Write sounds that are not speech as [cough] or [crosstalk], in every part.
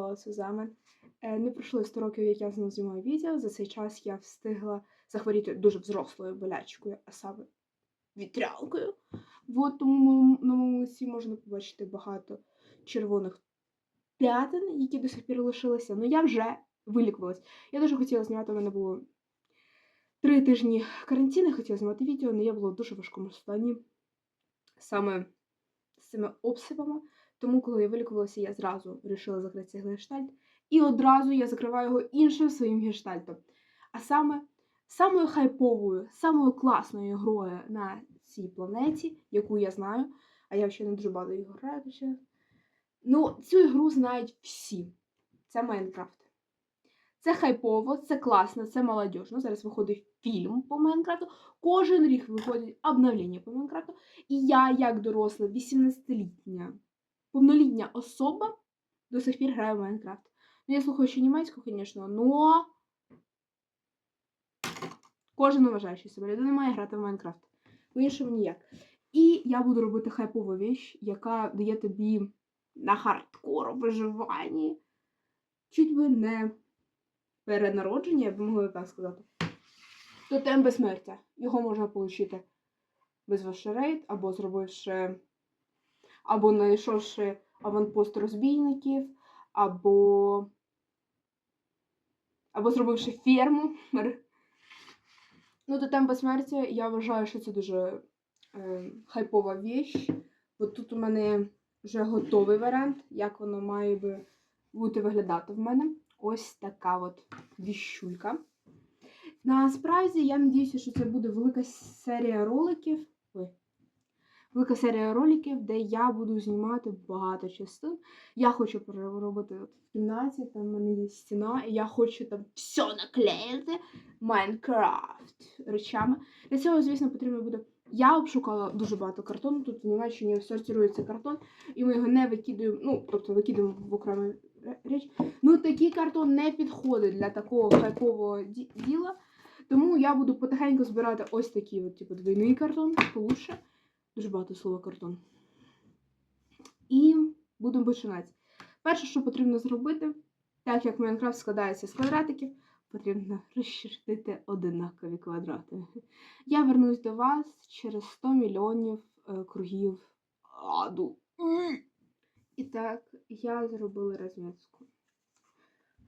Hello, Сузамен. Е, Не пройшло 100 років, як я знову знімаю відео. За цей час я встигла захворіти дуже взрослою болячкою, а саме вітрянкою. От тому на моєму лиці можна побачити багато червоних п'ятин, які до сих пір лишилися. Ну я вже вилікувалась. Я дуже хотіла знімати, у мене було три тижні карантину, хотіла знімати відео, але я була в дуже важкому стані саме з цими обсипами. Тому, коли я вилікувалася, я зразу вирішила закрити цей гештальт. І одразу я закриваю його іншим своїм гештальтом. А саме самою хайповою, самою класною грою на цій планеті, яку я знаю, а я ще не дуже багато їх граю ще. Ну, цю ігру знають всі. Це Майнкрафт. Це хайпово, це класно, це молодіжно. Зараз виходить фільм по Майнкрафту. Кожен рік виходить обновлення по Майнкрафту. І я, як доросла, 18-літня, повнолітня особа, до сих пір граю в Майнкрафт. Ну, я слухаю ще німецьку, звісно, но кожен уважаючий себе людина має грати в Майнкрафт. По-іншому ніяк. І я буду робити хайпову віч, яка дає тобі на хардкор виживанні чуть би не перенародження, я б могла так сказати. Тотем безсмертя. Його можна отримати визвавши рейд, або зробивши, або знайшовши аванпост розбійників, або, або зробивши ферму. Ну, тотем безсмертя, я вважаю, що це дуже е, хайпова віч. От тут у мене вже готовий варіант, як воно має би бути виглядати в мене. Ось така от віщулька. Насправді, я надіюся, що це буде велика серія роликів. Велика серія роликів, де я буду знімати багато частин. Я хочу переробити в кімнаті, там в мене є стіна, і я хочу там все наклеїти Майнкрафт речами. Для цього, звісно, потрібно буде. Я обшукала дуже багато картону. Тут в Німеччині сортирується картон, і ми його не викидаємо, ну, тобто викидаємо в окрему річ. Ну, такий картон не підходить для такого хайпового діла. Тому я буду потихеньку збирати ось такий от, типу, двойний картон, получше. Дуже багато слова картон. І будемо починати. Перше, що потрібно зробити, так як Майнкрафт складається з квадратиків, потрібно [laughs] розчертити одинакові квадрати. Я вернусь до вас через 100 мільйонів е, кругів аду. І так, я зробила розмітку.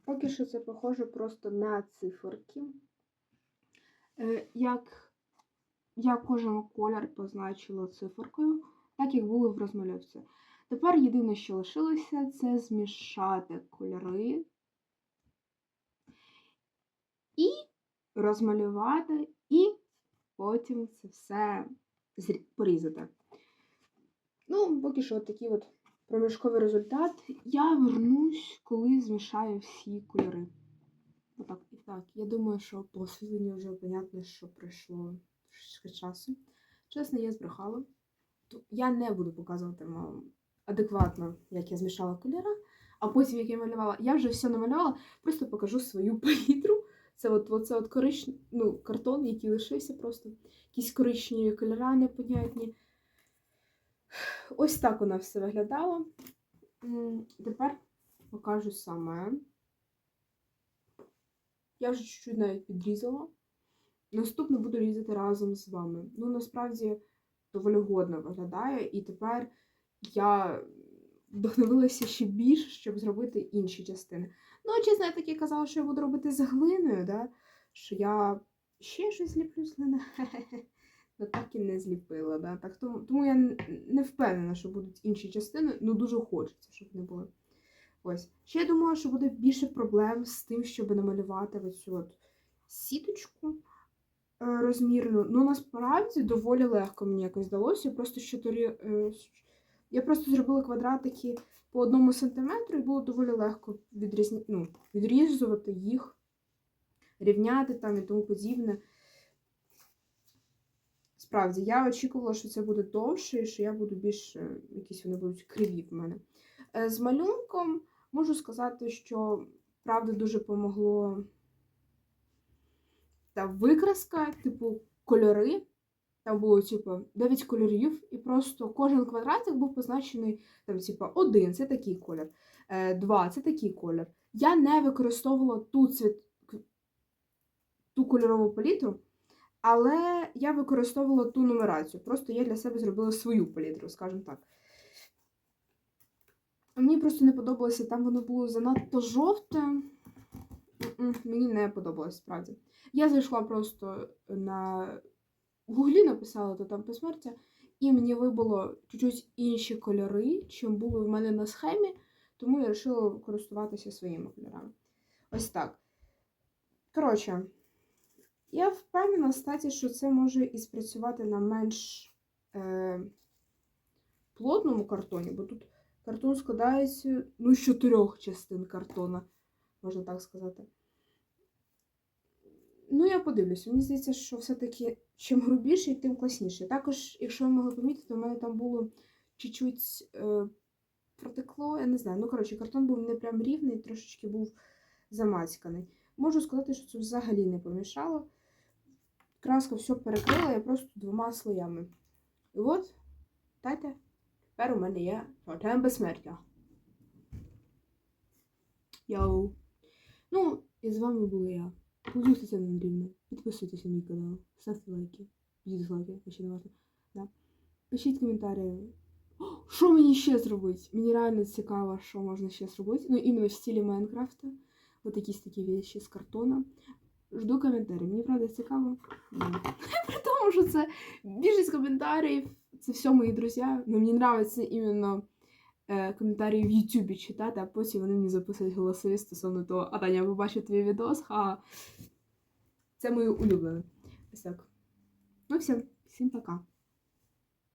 Поки що це похоже просто на циферки. Е, Як я кожен колір позначила циферкою, так як було в розмальовці. Тепер єдине, що лишилося, це змішати кольори і розмалювати, і потім це все порізати. Ну, поки що от такий от проміжковий результат. Я вернусь, коли змішаю всі кольори. Отак і так. Я думаю, що по освітленню вже понятно, що пройшло трошечки часу. Чесно, я збрехала. Я не буду показувати вам адекватно, як я змішала кольори, а потім, як я малювала, я вже все намалювала, просто покажу свою [laughs] палітру. Це от, от, це от корич... ну, картон, який лишився просто. Якісь коричневі кольори непонятні. Ось так вона все виглядала. Тепер покажу саме. Я вже чуть-чуть навіть підрізала. Наступно буду різати разом з вами. Ну, насправді, доволі годно виглядає, і тепер я вдохновилася ще більше, щоб зробити інші частини. Ну, чесно, я таки казала, що я буду робити з глиною, да? що я ще щось зліплю з глини. [laughs] Ну, так і не зліпила. Да? Так, тому, тому я не впевнена, що будуть інші частини, ну дуже хочеться, щоб не було. Ось. Ще я думала, що буде більше проблем з тим, щоб намалювати оцю от сіточку розмірну. Ну, насправді доволі легко мені якось здалося. Я просто чотири. е, Я просто зробила квадратики по одному сантиметру, і було доволі легко відрізні... ну, відрізувати їх, рівняти там і тому подібне. Справді, я очікувала, що це буде довше, і що я буду більш е, якісь вони будуть криві в мене. Е, З малюнком можу сказати, що правда дуже помогло та викраска, типу кольори. Там було, типу, 9 кольорів, і просто кожен квадратик був позначений, там, типу, один, це такий колір. е, 2 це такий колір. Я не використовувала ту цвіт... ту кольорову палітру, але я використовувала ту нумерацію. Просто я для себе зробила свою палітру, скажімо так. Мені просто не подобалося, там воно було занадто жовте. Мені не подобалось, справді. Я зайшла просто на гуглі написала то там посмертя, і мені вибуло чуть-чуть інші кольори, чим були в мене на схемі, тому я вирішила користуватися своїми кольорами. Ось так. Коротше, я впевнена, статі, що це може і спрацювати на менш е, плотному картоні, бо тут картон складається ну, з чотирьох частин картона, можна так сказати. Ну, я подивлюся. Мені здається, що все-таки чим грубіший, тим класніший. Також, якщо ви могли помітити, у мене там було чуть-чуть е, протекло, я не знаю. Ну, коротше, картон був не прям рівний, трошечки був замацьканий. Можу сказати, що це взагалі не помішало. Краска все перекрила, я просто двома слоями. І от, знаєте, тепер у мене є тотем безсмертя. Йоу. Ну, і з вами була я. Буду Тетяна Андріївна. Підписуйтесь на мій канал, ставте лайки, дізлайки, ще не важно. Да. Пишіть коментарі. Що мені ще зробити? Мені реально цікаво, що можна ще зробити. Ну, іменно в стилі Майнкрафта. От якісь такі вещи з картона. Жду коментарів. Мені правда цікаво. Да. [laughs] При тому, що це більшість коментарів, це все мої друзі. Ну, мені подобається іменно е, коментарі в Ютубі читати, а потім вони мені записують голосові стосовно того, а Таня, побачив твій відос, а це моє улюблене. Ось так. Ну все, всім пока.